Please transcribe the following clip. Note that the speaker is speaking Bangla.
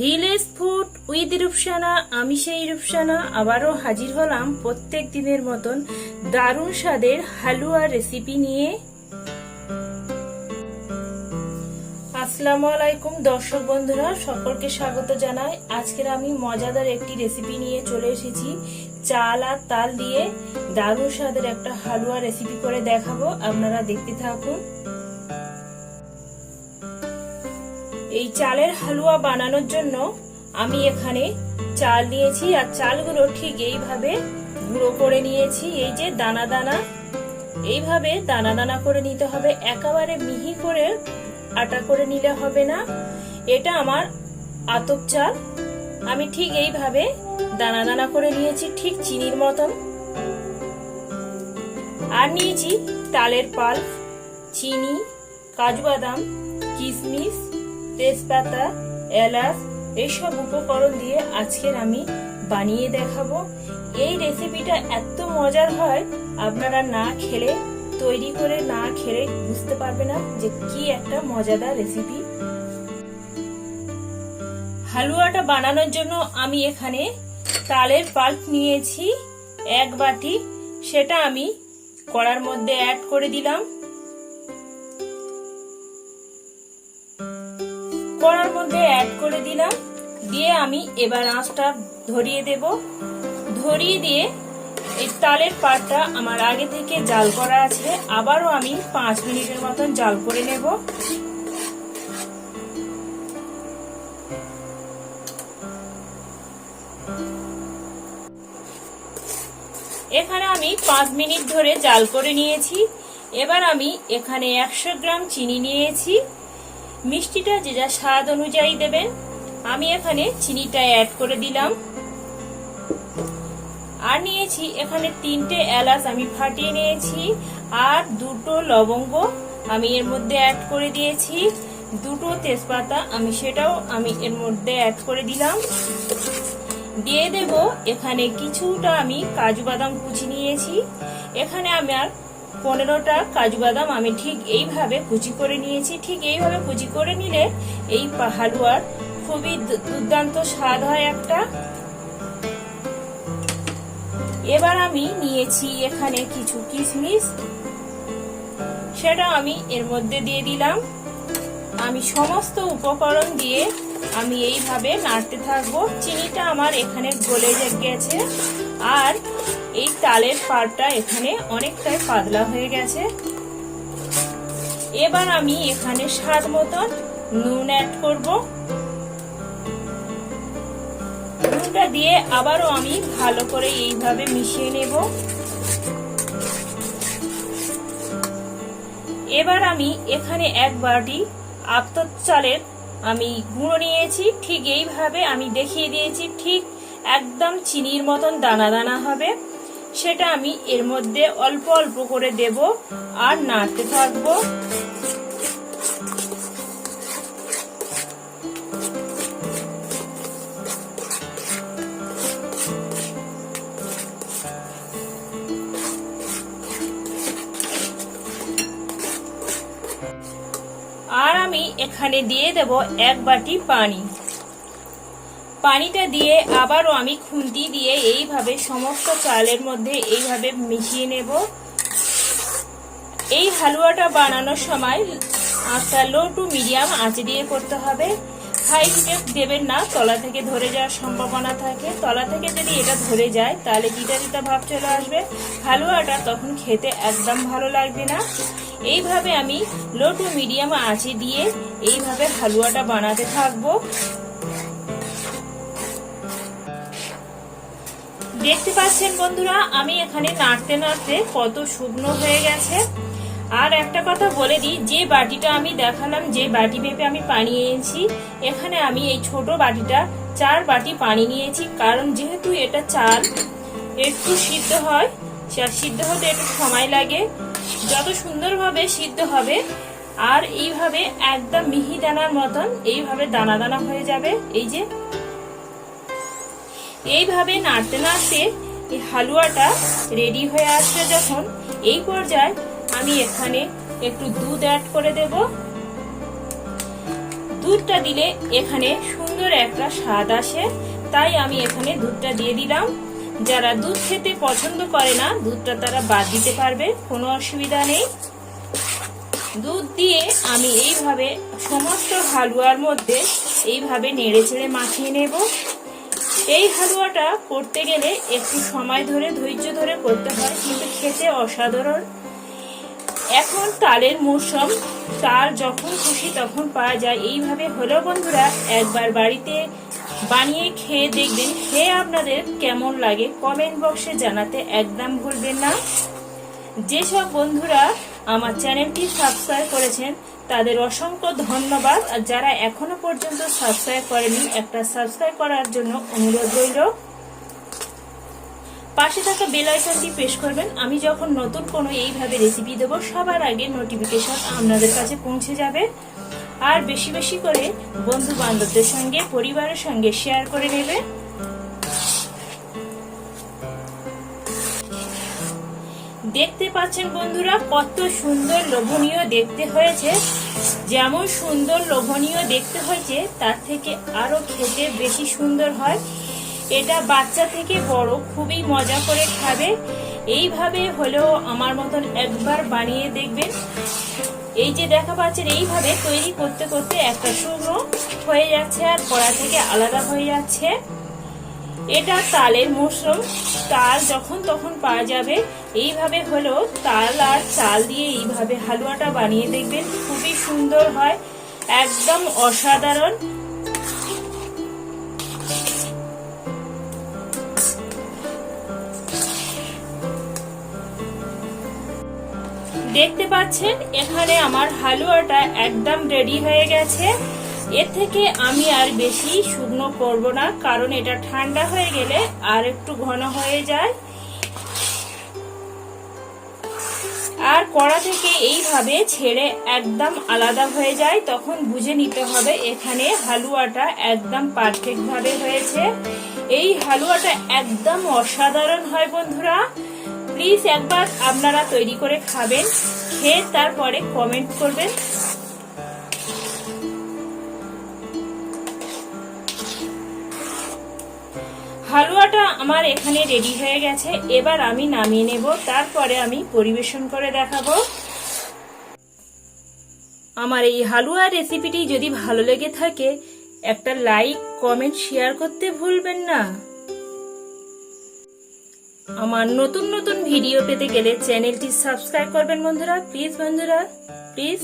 ভিলেজ ফুড উইথ রূপসানা, আমি সেই রূপসানা, আবারও হাজির হলাম প্রত্যেক দিনের মতন দারুণ স্বাদের হালুয়া রেসিপি নিয়ে। আসসালামু আলাইকুম দর্শক বন্ধুরা, সকলকে স্বাগত জানাই। আজকের আমি মজাদার একটি রেসিপি নিয়ে চলে এসেছি। চাল আর তাল দিয়ে দারুণ স্বাদের একটা হালুয়া রেসিপি করে দেখাবো। আপনারা দেখতে থাকুন। এই চালের হালুয়া বানানোর জন্য আমি এখানে চাল নিয়েছি আর চালগুলো ঠিক এইভাবে গুঁড়ো করে নিয়েছি। এই যে দানা দানা, এইভাবে দানা দানা করে নিতে হবে। একেবারে মিহি করে আটা করে নিলে হবে না। এটা আমার আতপ চাল। আমি ঠিক এইভাবে দানা দানা করে নিয়েছি, ঠিক চিনির মতন। আর নিয়েছি তালের পাল চিনি, কাজু বাদাম, কিশমিশ তেজপাতা, এলাচ এইসব উপকরণ দিয়ে আজকের আমি বানিয়ে দেখাবো। এই রেসিপিটা এত মজার হয়, আপনারা না খেলে, তৈরি করে না খেলে বুঝতে পারবে না যে কি একটা মজাদার রেসিপি হালুয়াটা বানানোর জন্য আমি এখানে তালের পাল্প নিয়েছি, এক বাটি। সেটা আমি কড়ার মধ্যে অ্যাড করে দিলাম। মধ্যে অ্যাড করে দিলাম। দিয়ে আমি এবার আঁচটা ধরিয়ে দেব। ধরিয়ে দিয়ে এই তালের পাটটা আমার আগে থেকে জাল করা আছে। আবারও আমি পাঁচ মিনিটের মতন জাল করে নেব। এখানে আমি পাঁচ মিনিট ধরে জাল করে নিয়েছি। এবার আমি এখানে একশো গ্রাম চিনি নিয়েছি। মিষ্টিটা যে যা স্বাদ অনুযায়ী দেবেন, আমি এখানে চিনিটা অ্যাড করে দিলাম। আর নিয়েছি এখানে তিনটে এলাচ আমি ফাটিয়ে নিয়েছি, আর দুটো লবঙ্গ আমি এর মধ্যে অ্যাড করে দিয়েছি। দুটো তেজপাতা আমি সেটাও আমি এর মধ্যে অ্যাড করে দিলাম। দিয়ে দেব এখানে কিছুটা আমি কাজু বাদাম কুচি নিয়েছি। এখানে আমার পনেরোটা কাজু বাদাম আমি ঠিক এইভাবে কুচি করে নিয়েছি। ঠিক এইভাবে কুচি করে নিলে এই হালুয়ার খুবই দুর্দান্ত স্বাদ হয় একটা। এবার আমি নিয়েছি এখানে কিছু কিশমিশ। সেটা আমি এর মধ্যে দিয়ে দিলাম। আমি সমস্ত উপকরণ দিয়ে আমি এইভাবে নাড়তে থাকব। চিনিটা আমার এখানে গলে গেছে। আর এই তালের পাড়টা এখানে অনেকটাই পাতলা হয়ে গেছে। এবার আমি এখানে স্বাদ মতন নুন অ্যাড করব। নুনটা দিয়ে আবারও আমি ভালো করে এইভাবে মিশিয়ে নেব। এবার আমি এখানে এক বাটি আপ্তর চালের আমি গুঁড়ো নিয়েছি। ঠিক এইভাবে আমি দেখিয়ে দিয়েছি, ঠিক একদম চিনির মতন দানা দানা হবে। সেটা আমি এর মধ্যে অল্প অল্প করে দেব আর নাড়তে থাকব। আর আমি এখানে দিয়ে দেব এক বাটি পানি। পানিটা দিয়ে আবারও আমি খুন্তি দিয়ে এইভাবে সমস্ত চালের মধ্যে এইভাবে মিশিয়ে নেব। এই হালুয়াটা বানানোর সময় আঁচটা লো টু মিডিয়াম আঁচে দিয়ে করতে হবে। হাই হিটে দেবেন না, তলা থেকে ধরে যাওয়ার সম্ভাবনা থাকে। তলা থেকে যদি এটা ধরে যায়, তাহলে দিটা দিটা ভাব চলে আসবে। হালুয়াটা তখন খেতে একদম ভালো লাগবে না। এইভাবে আমি লো টু মিডিয়াম আঁচে দিয়ে এইভাবে হালুয়াটা বানাতে থাকব। দেখতে পাচ্ছেন বন্ধুরা, আমি এখানে নাড়তে নাড়তে কত শুকনো হয়ে গেছে। আর একটা কথা বলে দিই, যে বাটিটা আমি দেখালাম, যে বাটি পেপে আমি পানি এনেছি, এখানে আমি এই ছোট বাটিটা, চার বাটি পানি নিয়েছি। কারণ যেহেতু এটা চাল, একটু সিদ্ধ হয় সিদ্ধ হতে একটু সময় লাগে, যত সুন্দরভাবে সিদ্ধ হবে, আর এইভাবে একদম মিহি দানার মতন, এইভাবে দানা দানা হয়ে যাবে। এই যে এইভাবে নাড়তে নাড়তে এই হালুয়াটা রেডি হয়ে আসবে যখন, এই পর্যায়ে আমি এখানে একটু দুধ অ্যাড করে দেব। দুধটা দিলে এখানে সুন্দর একটা স্বাদ আসে, তাই আমি এখানে দুধটা দিয়ে দিলাম। যারা দুধ খেতে পছন্দ করে না, দুধটা তারা বাদ দিতে পারবে, কোনো অসুবিধা নেই। দুধ দিয়ে আমি এইভাবে সমস্ত হালুয়ার মধ্যে এইভাবে নেড়ে চেড়ে মাখিয়ে নেব। এই হালুয়াটা করতে গেলে একটু সময় ধরে, ধৈর্য ধরে করতে হয়, কিন্তু খেতে অসাধারণ। এখন তালের মৌসুম, তাল যখন খুশি তখন পাওয়া যায়। এইভাবে হলেও বন্ধুরা, একবার বাড়িতে বানিয়ে খেয়ে দেখবেন। খেয়ে আপনাদের কেমন লাগে কমেন্ট বক্সে জানাতে একদম ভুলবেন না। যেসব বন্ধুরা আমার চ্যানেলটি সাবস্ক্রাইব করেছেন তাদের অসংখ্য ধন্যবাদ। আর যারা এখনও পর্যন্ত সাবস্ক্রাইব করেনি, একটা সাবস্ক্রাইব করার জন্য অনুরোধ রইল। পাশে থাকা বেল আইকনটি প্রেস করবেন। আমি যখন নতুন কোনো এইভাবে রেসিপি দেব, সবার আগে নোটিফিকেশন আপনাদের কাছে পৌঁছে যাবে। আর বেশি বেশি করে বন্ধু বান্ধবদের সঙ্গে, পরিবারের সঙ্গে শেয়ার করে নেবে। দেখতে পাচ্ছেন বন্ধুরা, কত সুন্দর লোভনীয় দেখতে হয়েছে। যেমন সুন্দর লোভনীয় দেখতে হয়েছে, তার থেকে আরও খেতে বেশি সুন্দর হয়। এটা বাচ্চা থেকে বড়, খুবই মজা করে খাবে। এইভাবে হলেও আমার মতন একবার বানিয়ে দেখবেন। এই যে দেখা পাচ্ছেন, এইভাবে তৈরি করতে করতে একটা শুকনো হয়ে যাচ্ছে আর কড়া থেকে আলাদা হয়ে যাচ্ছে। এটা তালের মৌসুম তাল যখন তখন পাওয়া যাবে। এইভাবে হলো তাল আর চাল দিয়ে এইভাবে হালুয়াটা বানিয়ে দেখবেন, খুবই সুন্দর হয়, একদম অসাধারণ। দেখতে পাচ্ছেন, এখানে আমার হালুয়াটা একদম রেডি হয়ে গেছে। এর থেকে আমি আর বেশি শুকনো করব না, কারণ এটা ঠান্ডা হয়ে গেলে আর একটু ঘন হয়ে যায়। আর কড়া থেকে এইভাবে ছেড়ে একদম আলাদা হয়ে যায়, তখন বুঝে নিতে হবে এখানে হালুয়াটা একদম পারফেক্ট ভাবে হয়েছে। এই হালুয়াটা একদম অসাধারণ হয় বন্ধুরা। প্লিজ একবার আপনারা তৈরি করে খাবেন, খেয়ে তারপরে কমেন্ট করবেন। হালুয়াটা আমার এখানে রেডি হয়ে গেছে। এবার আমি নামিয়ে নেব, তারপরে আমি পরিবেশন করে দেখাবো। আমার এই হালুয়া রেসিপিটি যদি ভালো লেগে থাকে, একটা লাইক কমেন্ট শেয়ার করতে ভুলবেন না। আমার নতুন নতুন ভিডিও পেতে গেলে চ্যানেলটি সাবস্ক্রাইব করবেন বন্ধুরা। প্লিজ বন্ধুরা প্লিজ